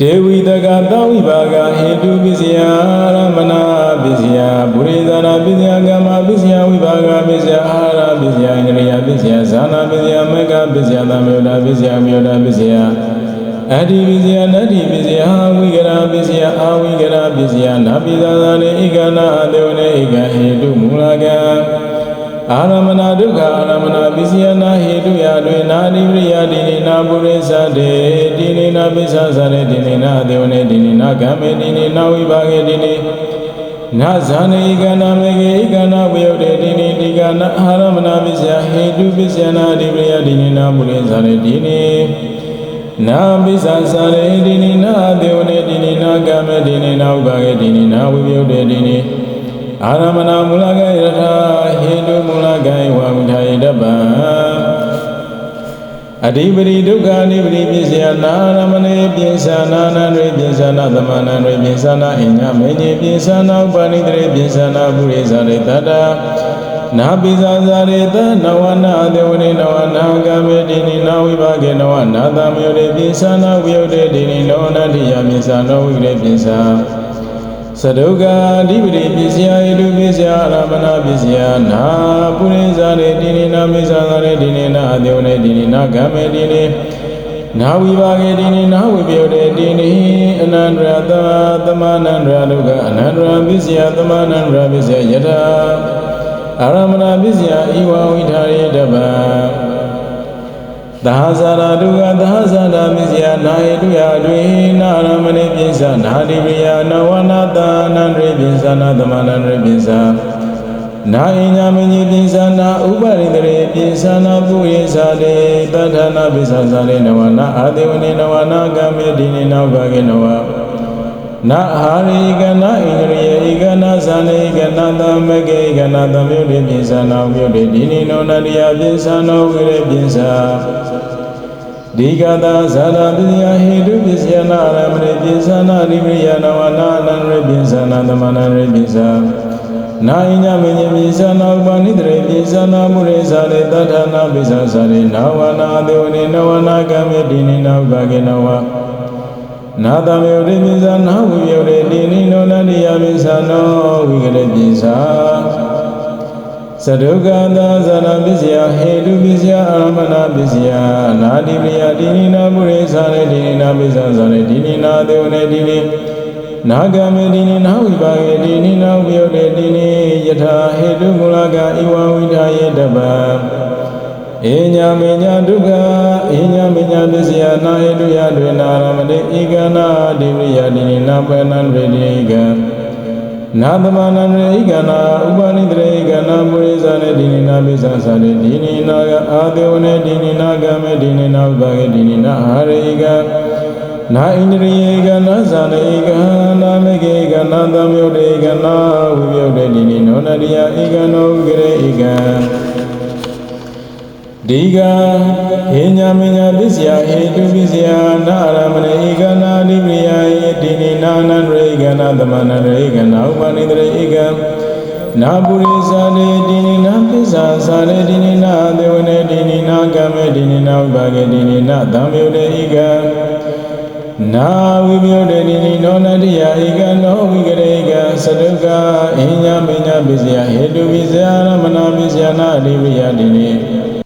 ဒေဝီတကသောဝိပါကဟေတုပစ္စယရမနာပစ္စယပုရိသနာပစ္စယကမ္မပစ္စယဝိပါကပစ္စယအာဟာရပစ္စယဣန္ဒြယပစ္စယဇာနာပစ္စယမေကပစ္စယသမယုဒပစ္စယမြုဒပစ္စယအတ္တိပစ္စယနတ္တိပစ္စယဝိကရာပစ္စယအာဝိကရာပစ္စယနာပိသသာနေဧကနာအတေဝနေဧကဟေတုမူလကံ အာရမဏဒုက္ခအာရမဏပစ္စယနာဟေတုယတွင်နာတိပရိယတိနေနာပုရိသတေတိနေနာပိစ္ဆာသရေတိနေနာအတေဝနေတိနေနာကမေတိနေနာဝိပါကေတိနေနာဇာနေဧကနာမေကေဧကနာဝယုတ်တေတိနေတိကနာအာရမဏပစ္စယဟေတုပစ္စယနာတိပရိယတိနေနာပုရိသရေတိနေနာပိစ္ဆာသရေတိနေနာအတေဝနေတိနေနာကမေတိနေနာဝိပါကေတိနေနာဝိပယုတ်တေတိနေ အာရမဏမူလကေယထာဟေတုမူလကေဝဝိထာယတပံအဓိပတိဒုက္ခအဓိပတိပိစယနာရမဏေပိစနာနန္တွေပိစနာသမဏန္တွေပိစနာအညမေညေပိစနာဥပနိတရေပိစနာပုရိသရေတတနာပိဇာဇာရေတနဝနာဒေဝနေနဝနာကမေတိနိနာဝိပါကေနဝနာတမယောရေပိစနာဝိယုတေတိနိနောနတ္တိယပိစနောဝိရေပိစာ သဒုက္ခအဓိပတိပစ္စယဣတုပစ္စယအရမဏပစ္စယနာပုရိသရေတိနိနာမိစ္ဆာရေတိနိနာအတေဝနေတိနိနာကမေတိနိနာဝိပါကေတိနိနာဝိပယောတေတိနိအနန္တရသသမနန္တရဒုက္ခအနန္တရပစ္စယသမနန္တရပစ္စယယထာအရမဏပစ္စယဤဝဝိထာရေတပံသဟဇာရတုကသဟဇာတာမစ္စယနာဟိတုယတွင်နာရမဏိပိစ္ဆနာတိပိယနဝနာတာန န္ဒရိပိစ္ဆနာသမဏန္ဒရိပိစ္ဆနာဣညာမညိပိစ္ဆနာဥပရိတရေပိစ္ဆနာပုရိသလေတထာနာပိစ္ဆဇာလေနဝနာအာတိဝနေနဝနာကမေတိနေနောဘဂေနဝနာအာရိကနာဣန္ဒြေဧကနာဇာနေဧကနာသမကေဧကနာသမယုတိပိစ္ဆနာဥပယုတိဒီနိနောနတယပိစ္ဆနောဝိရေပိစ္ဆာဒီကတာဇာတာပစ္စယဟေတုပစ္စယနာရမရေပိစ္စ္ဆနာသမဏရေပိစ္ဆာနာဣညမေညပိစ္ဆနာဥပနိတရေပိစ္ဆနာမုရေဇာရေတထာနာပိစ္ဆာဇာရေနာဝနာအတေဝနေနဝနာကမေတိနိနာဥပကေနဝနာတမေဝရိပိစ္ဆာနာဝိယဝရေတိနိနောနတ္တိယပိစ္ဆာနောဝိကရေပိစ္ဆာသဒုက္ခသာဇာနာပစ္စယဟေတုပစ္စယအာမနာပစ္စယနာတိပရိယတိနိနာပုရိသရေတိနိနာပိစ္ဆာဇာရေတိနိနာဒေဝနေတိနိ နာဂမေတိနိနာဝိပါကေတိနိနာဝိယတေတိနိယထာဟေတုမူလကဧဝဝိထာယေတပံဧညာမေညာဒုက္ခဧညာမေညာပစ္စယနာဟေတုယတွင်နာရမတိဧကနာတိပရိယတိနိနာပဏံရေတိဧကံနာသမနံရေကနာဥပနိတရေကနာမုရိဇာနေဒီနိနာပိသသရေဒီနိနာကအာဒေဝနေဒီနိနာကမေဒီနိနာဥပကေဒီနိနာဟာရေက နာဣန္ဒြေကနာဇာနေကနာမေကေကနာသမယုတေကနာဝိယုတေဒီနိနောနရိယဧကနောဂရေဧကံဒီကဟိညာမညာပစ္စယဟေတုပစ္စယနာရမဏေဧကနာဓိပရိယယေတိနိနာနန္ရေကနာသမဏရေကနာဥပနိတရေဧကံနာပုရိသတေတိနိနာပစ္ဆာသာရေတိနိနာသေဝနေတိနိနာကမေတိနိနာဥပကေတိနိနာသံယုတေဧကံ နာဝိမြုတေတိနိနောနတ္တိယဧကနောဝိကရေကသတုကအိညာမညာပစ္စယဟေတုပစ္စယရမဏပစ္စယနာအဓိပရိယတိနိ